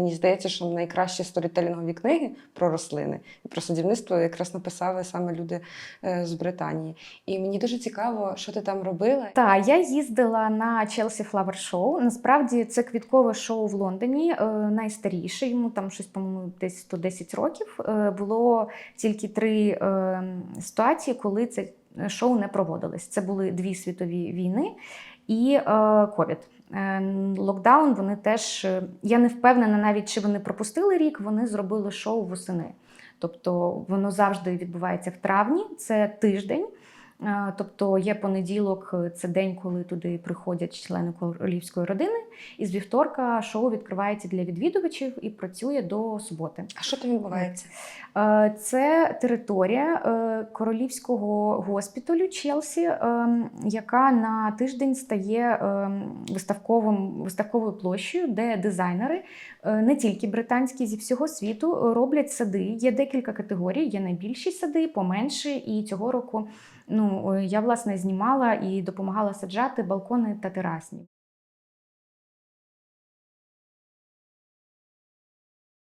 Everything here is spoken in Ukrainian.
Мені здається, що найкращі сторітелінгові книги про рослини і про садівництво якраз написали саме люди е, з Британії. І мені дуже цікаво, що ти там робила. Так, я їздила на Chelsea Flower Show. Насправді це квіткове шоу в Лондоні, е, найстаріше, йому там щось, по-моєму, десь 110 років. Е, Було тільки три е, ситуації, коли це шоу не проводились. Це були дві світові війни і е, ковід. Е, Локдаун вони теж, е, я не впевнена навіть, чи вони пропустили рік, вони зробили шоу восени. Тобто воно завжди відбувається в травні, це тиждень. Е, Тобто є понеділок, е, це день, коли туди приходять члени королівської родини. І з вівторка шоу відкривається для відвідувачів і працює до суботи. А що там відбувається? Е, Це територія королівського госпіталю Челсі, яка на тиждень стає виставковим, виставковою площею, де дизайнери, не тільки британські, зі всього світу роблять сади. Є декілька категорій, є найбільші сади, поменші. І цього року ну, е, я власне знімала і допомагала саджати балкони та терасні.